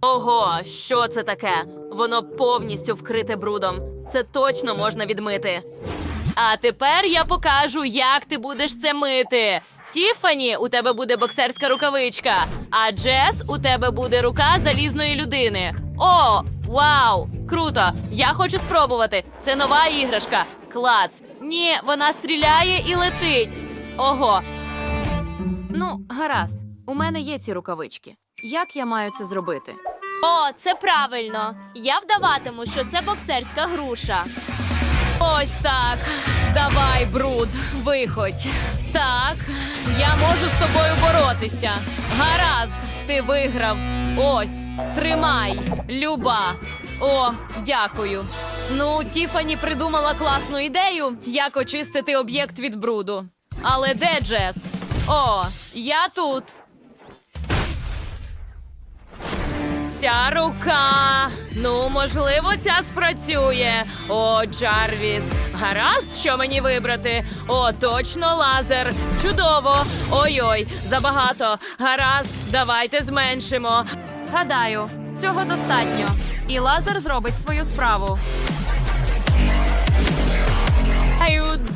Ого, що це таке? Воно повністю вкрите брудом. Це точно можна відмити. А тепер я покажу, як ти будеш це мити. Тіфані, у тебе буде боксерська рукавичка, а Джес, у тебе буде рука залізної людини. О, вау! Круто! Я хочу спробувати. Це нова іграшка. Клац. Ні, вона стріляє і летить. Ого. Ну, гаразд. У мене є ці рукавички. Як я маю це зробити? О, це правильно. Я вдаватиму, що це боксерська груша. Ось так. Давай, бруд, виходь. Так, я можу з тобою боротися. Гаразд, ти виграв. Ось, тримай, люба. О, дякую. Ну, Тіфані придумала класну ідею, як очистити об'єкт від бруду. Але де Джес? О, я тут. Ця рука. Ну, можливо, ця спрацює. О, Джарвіс. Гаразд, що мені вибрати? О, точно лазер. Чудово. Ой-ой, забагато. Гаразд, давайте зменшимо. Гадаю, цього достатньо. І лазер зробить свою справу.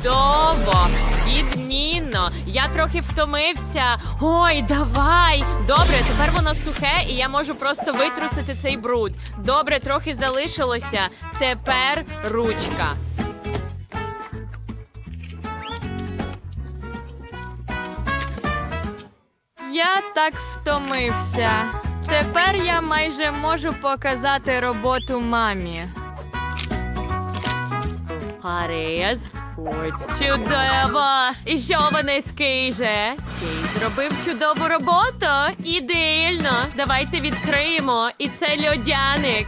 Чудово! Відмінно! Я трохи втомився. Ой, давай! Добре, тепер воно сухе, і я можу просто витрусити цей бруд. Добре, трохи залишилося. Тепер ручка. Я так втомився. Тепер я майже можу показати роботу мамі. Гаразд. Чудово! І що вони скиже? Кей зробив чудову роботу. Ідеально. Давайте відкриємо. І це льодяник.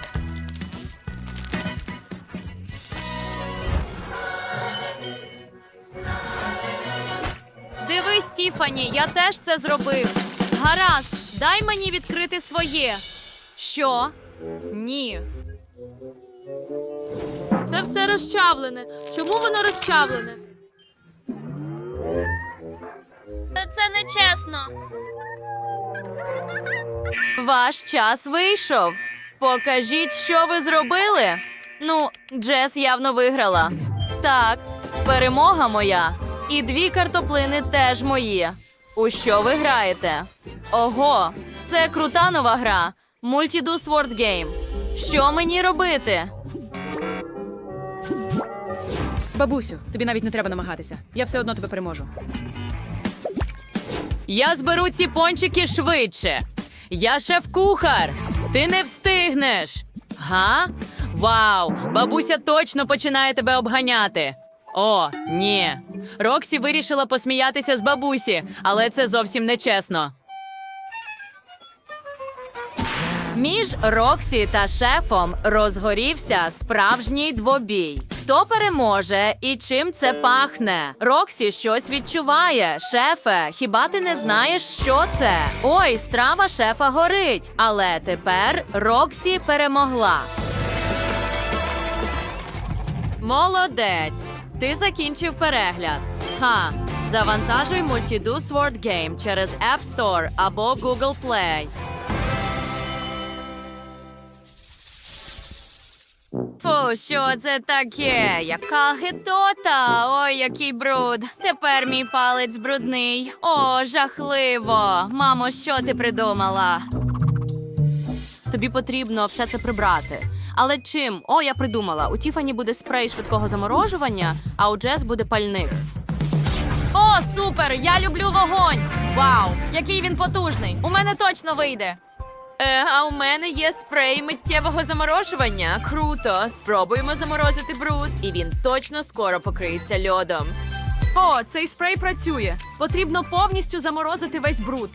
Дивись, Тіфані, я теж це зробив. Гаразд, дай мені відкрити своє. Що? Ні. Це все розчавлене. Чому воно розчавлене? Це нечесно. Ваш час вийшов. Покажіть, що ви зробили. Ну, Джес явно виграла. Так, перемога моя. І дві картоплини теж мої. У що ви граєте? Ого, це крута нова гра. Multido Sword Game. Що мені робити? Бабусю, тобі навіть не треба намагатися. Я все одно тебе переможу. Я зберу ці пончики швидше. Я шеф-кухар. Ти не встигнеш. Га? Вау! Бабуся точно починає тебе обганяти. О, ні. Роксі вирішила посміятися з бабусі, але це зовсім не чесно. Між Роксі та шефом розгорівся справжній двобій. Хто переможе і чим це пахне? Роксі щось відчуває. Шефе, хіба ти не знаєш, що це? Ой, страва шефа горить. Але тепер Роксі перемогла. Молодець! Ти закінчив перегляд. Ха, завантажуй Multido Sword Game через App Store або Google Play. Фу, що це таке? Яка гидота? Ой, який бруд. Тепер мій палець брудний. О, жахливо. Мамо, що ти придумала? Тобі потрібно все це прибрати. Але чим? О, я придумала. У Тіфані буде спрей швидкого заморожування, а у Джес буде пальник. О, супер! Я люблю вогонь! Вау! Який він потужний! У мене точно вийде. Е, а у мене є спрей миттєвого заморожування. Круто! Спробуємо заморозити бруд, і він точно скоро покриється льодом. О, цей спрей працює. Потрібно повністю заморозити весь бруд.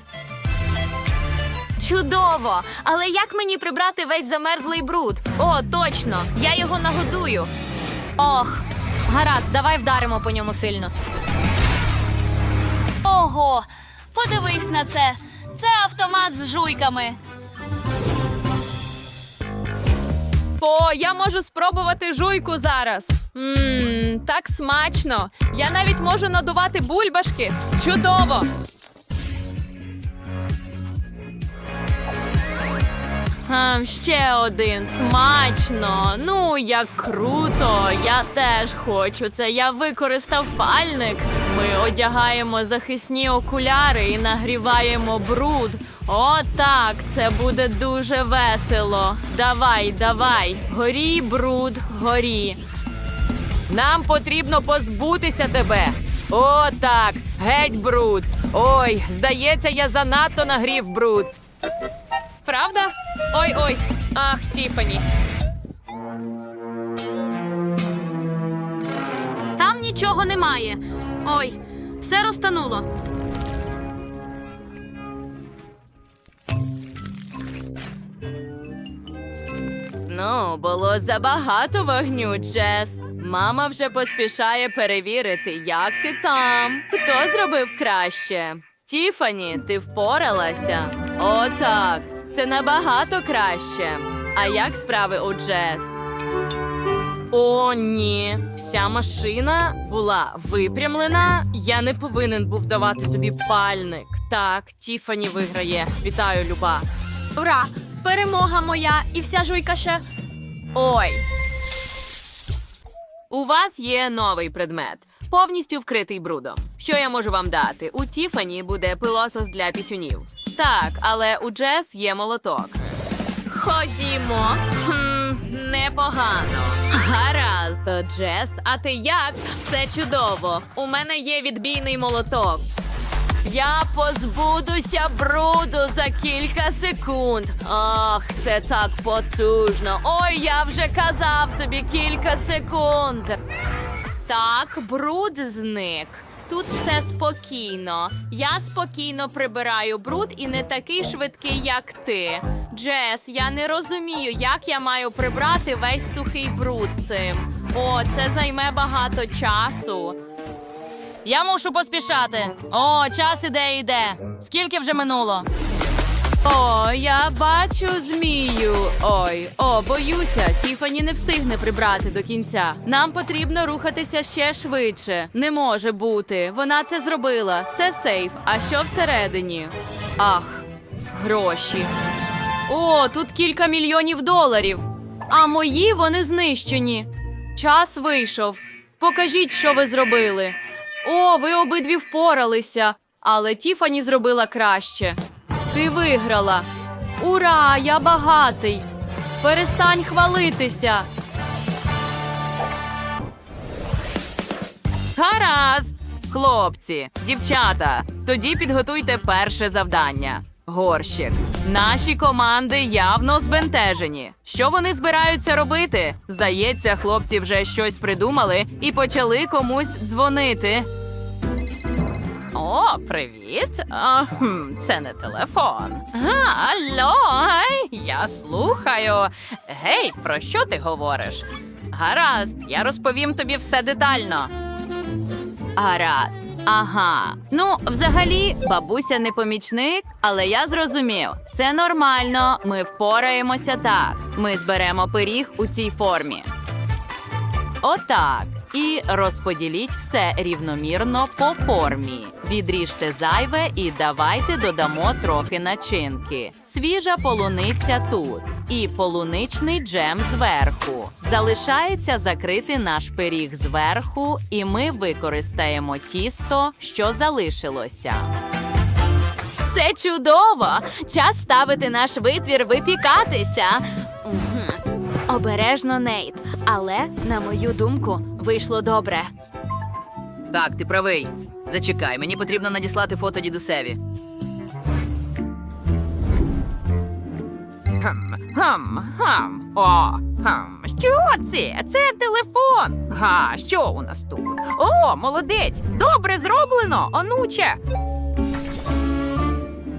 Чудово! Але як мені прибрати весь замерзлий бруд? О, точно! Я його нагодую. Ох, гаразд, давай вдаримо по ньому сильно. Ого! Подивись на це. Це автомат з жуйками. О, я можу спробувати жуйку зараз. Ммм, так смачно. Я навіть можу надувати бульбашки. Чудово! А, ще один смачно. Ну, як круто. Я теж хочу це. Я використав пальник. Ми одягаємо захисні окуляри і нагріваємо бруд. О, так, це буде дуже весело. Давай, давай. Горі, бруд, горі. Нам потрібно позбутися тебе. О, так, геть бруд. Ой, здається, я занадто нагрів бруд. Правда? Ой ой. Ах, Тіфані. Там нічого немає. Ой, все розтануло. Ну, було забагато вогню, Джес. Мама вже поспішає перевірити, як ти там. Хто зробив краще? Тіфані, ти впоралася? О, так. Це набагато краще. А як справи у Джес? О, ні, вся машина була випрямлена. Я не повинен був давати тобі пальник. Так, Тіфані виграє. Вітаю, Люба. Ура! Перемога моя і вся жуйка ще. Ой. У вас є новий предмет, повністю вкритий брудом. Що я можу вам дати? У Тіфані буде пилосос для пісюнів. Так, але у Джес є молоток. Ходімо. Хм, непогано. Гаразд, Джес, а ти як? Все чудово. У мене є відбійний молоток. Я позбудуся бруду за кілька секунд. Ах, це так потужно. Ой, я вже казав тобі кілька секунд. Так, бруд зник. Тут все спокійно. Я спокійно прибираю бруд і не такий швидкий, як ти. Джес, я не розумію, як я маю прибрати весь сухий бруд цим. О, це займе багато часу. Я мушу поспішати. О, час іде іде. Скільки вже минуло? О, я бачу змію. Ой, о, боюся, Тіфані не встигне прибрати до кінця. Нам потрібно рухатися ще швидше. Не може бути. Вона це зробила. Це сейф. А що всередині? Ах, гроші. О, тут кілька мільйонів доларів. А мої вони знищені. Час вийшов. Покажіть, що ви зробили. О, ви обидві впоралися, але Тіфані зробила краще. Ти виграла. Ура! Я багатий. Перестань хвалитися. Гаразд, хлопці, дівчата. Тоді підготуйте перше завдання. Горщик. Наші команди явно збентежені. Що вони збираються робити? Здається, хлопці вже щось придумали і почали комусь дзвонити. О, привіт. А, хм, це не телефон. А, алло, ай, я слухаю. Гей, про що ти говориш? Гаразд, я розповім тобі все детально. Гаразд. Ага. Ну, взагалі, бабуся не помічник, але я зрозумів. Все нормально, ми впораємося так. Ми зберемо пиріг у цій формі. Отак. І розподіліть все рівномірно по формі. Відріжте зайве і давайте додамо трохи начинки. Свіжа полуниця тут. І полуничний джем зверху. Залишається закрити наш пиріг зверху, і ми використаємо тісто, що залишилося. Це чудово! Час ставити наш витвір випікатися. Обережно, Нейт. Але, на мою думку, вийшло добре. Так, ти правий. Зачекай, мені потрібно надіслати фото дідусеві. Хм, хм, хм. О, хм. Що це? Це телефон. Га, що у нас тут? О, молодець! Добре зроблено, онуче.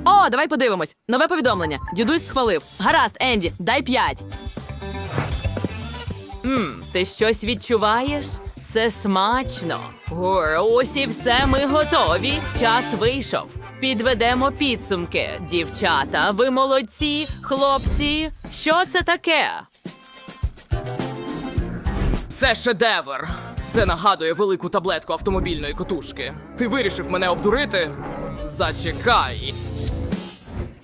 О, давай подивимось. Нове повідомлення. Дідусь схвалив. Гаразд, Енді, дай п'ять. Мм, ти щось відчуваєш? Це смачно. О, ось і все, ми готові. Час вийшов. Підведемо підсумки. Дівчата, ви молодці, хлопці. Що це таке? Це шедевр. Це нагадує велику таблетку автомобільної котушки. Ти вирішив мене обдурити? Зачекай.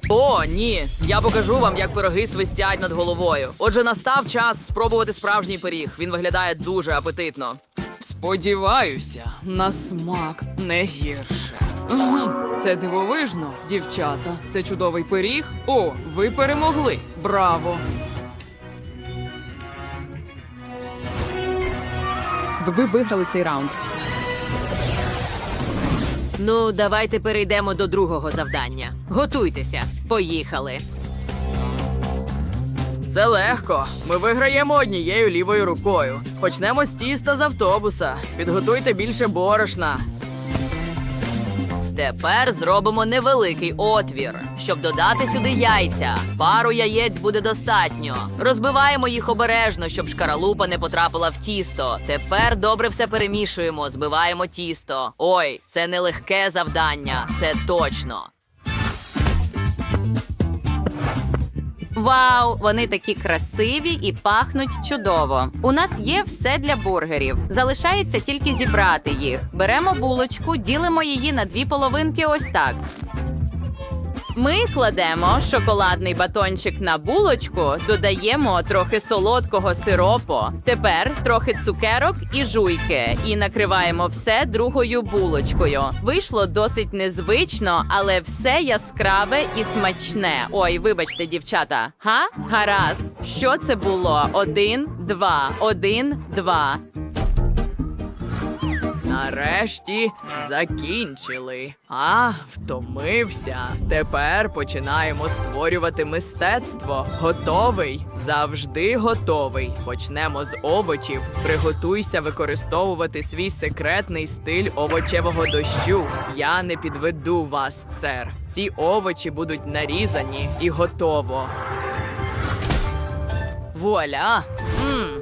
О, ні. Я покажу вам, як пироги свистять над головою. Отже, настав час спробувати справжній пиріг. Він виглядає дуже апетитно. Сподіваюся, на смак не гірше. Це дивовижно, дівчата. Це чудовий пиріг. О, ви перемогли. Браво! Ви виграли цей раунд. Ну, давайте перейдемо до другого завдання. Готуйтеся, поїхали. Це легко. Ми виграємо однією лівою рукою. Почнемо з тіста з автобуса. Підготуйте більше борошна. Тепер зробимо невеликий отвір, щоб додати сюди яйця. Пару яєць буде достатньо. Розбиваємо їх обережно, щоб шкаралупа не потрапила в тісто. Тепер добре все перемішуємо, збиваємо тісто. Ой, це не легке завдання, це точно. Вау, вони такі красиві і пахнуть чудово. У нас є все для бургерів. Залишається тільки зібрати їх. Беремо булочку, ділимо її на дві половинки. Ось так. Ми кладемо шоколадний батончик на булочку, додаємо трохи солодкого сиропу, тепер трохи цукерок і жуйки, і накриваємо все другою булочкою. Вийшло досить незвично, але все яскраве і смачне. Ой, вибачте, дівчата. Га? Гаразд. Що це було? Один, два, один, два. Нарешті закінчили. А, втомився. Тепер починаємо створювати мистецтво. Готовий? Завжди готовий. Почнемо з овочів. Приготуйся використовувати свій секретний стиль овочевого дощу. Я не підведу вас, сер. Ці овочі будуть нарізані і готово. Вуаля! Мм.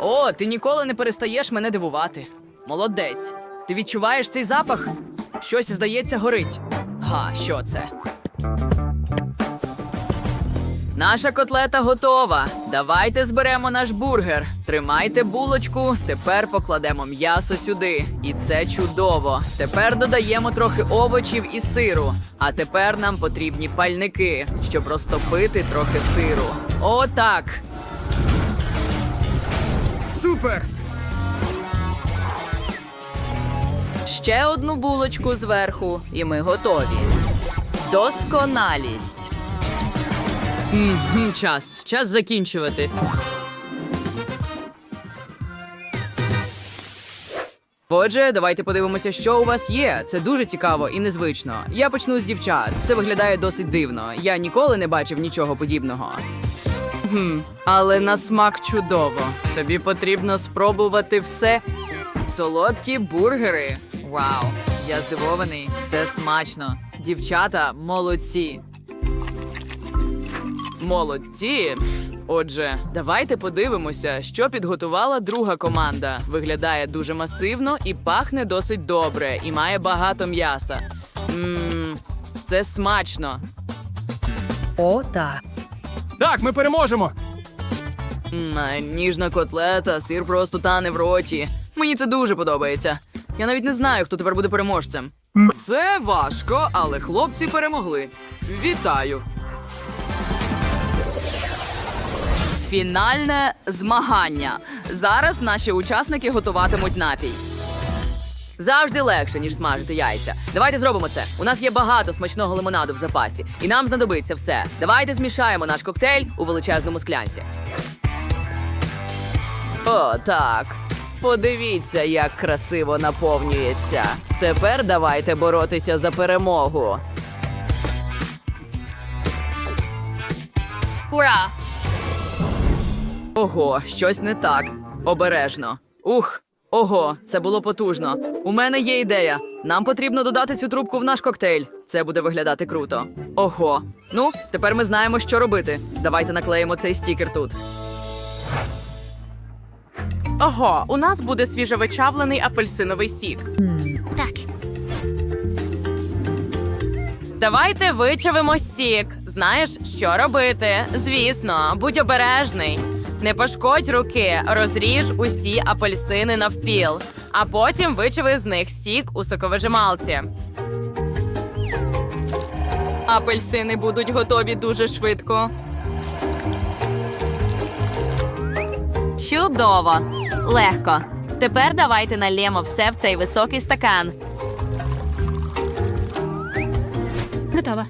О, ти ніколи не перестаєш мене дивувати. Молодець. Ти відчуваєш цей запах? Щось, здається, горить. Га, що це? Наша котлета готова. Давайте зберемо наш бургер. Тримайте булочку, тепер покладемо м'ясо сюди. І це чудово. Тепер додаємо трохи овочів і сиру. А тепер нам потрібні пальники, щоб розтопити трохи сиру. О, так. Супер! Ще одну булочку зверху, і ми готові. Досконалість. Час. Час закінчувати. Отже, давайте подивимося, що у вас є. Це дуже цікаво і незвично. Я почну з дівчат. Це виглядає досить дивно. Я ніколи не бачив нічого подібного. Хм, але на смак чудово. Тобі потрібно спробувати все. Солодкі бургери. Вау, я здивований. Це смачно. Дівчата молодці. Молодці. Отже, давайте подивимося, що підготувала друга команда. Виглядає дуже масивно і пахне досить добре, і має багато м'яса. Мм, це смачно. Так, ми переможемо. М, ніжна котлета, сир просто тане в роті. Мені це дуже подобається. Я навіть не знаю, хто тепер буде переможцем. Це важко, але хлопці перемогли. Вітаю! Фінальне змагання. Зараз наші учасники готуватимуть напій. Завжди легше, ніж смажити яйця. Давайте зробимо це. У нас є багато смачного лимонаду в запасі, і нам знадобиться все. Давайте змішаємо наш коктейль у величезному склянці. О, так. Подивіться, як красиво наповнюється. Тепер давайте боротися за перемогу. Ура! Ого, щось не так. Обережно. Ух, ого, це було потужно. У мене є ідея. Нам потрібно додати цю трубку в наш коктейль. Це буде виглядати круто. Ого. Ну, тепер ми знаємо, що робити. Давайте наклеїмо цей стікер тут. Ого, у нас буде свіжовичавлений апельсиновий сік. Давайте вичавимо сік. Знаєш, що робити? Звісно, будь обережний. Не пошкодь руки, розріж усі апельсини навпіл, а потім вичави з них сік у соковижималці. Апельсини будуть готові дуже швидко. Чудово! Легко. Тепер давайте налємо все в цей високий стакан. Готова.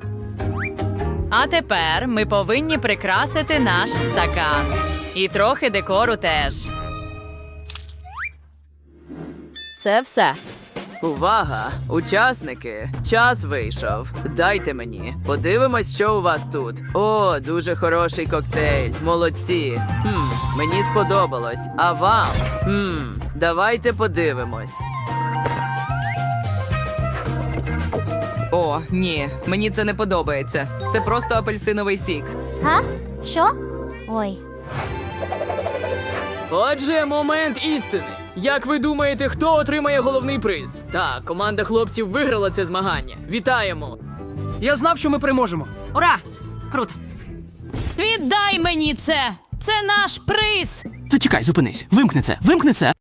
А тепер ми повинні прикрасити наш стакан. І трохи декору теж. Це все. Увага! Учасники! Час вийшов. Дайте мені. Подивимось, що у вас тут. О, дуже хороший коктейль. Молодці. Хм, мені сподобалось. А вам? Хм, давайте подивимось. О, ні, мені це не подобається. Це просто апельсиновий сік. Га? Що? Ой. Отже, момент істини. Як ви думаєте, хто отримає головний приз? Так, команда хлопців виграла це змагання. Вітаємо! Я знав, що ми переможемо. Ура! Круто! Віддай мені це! Це наш приз! Зачекай, зупинись. Вимкни це. Вимкни це.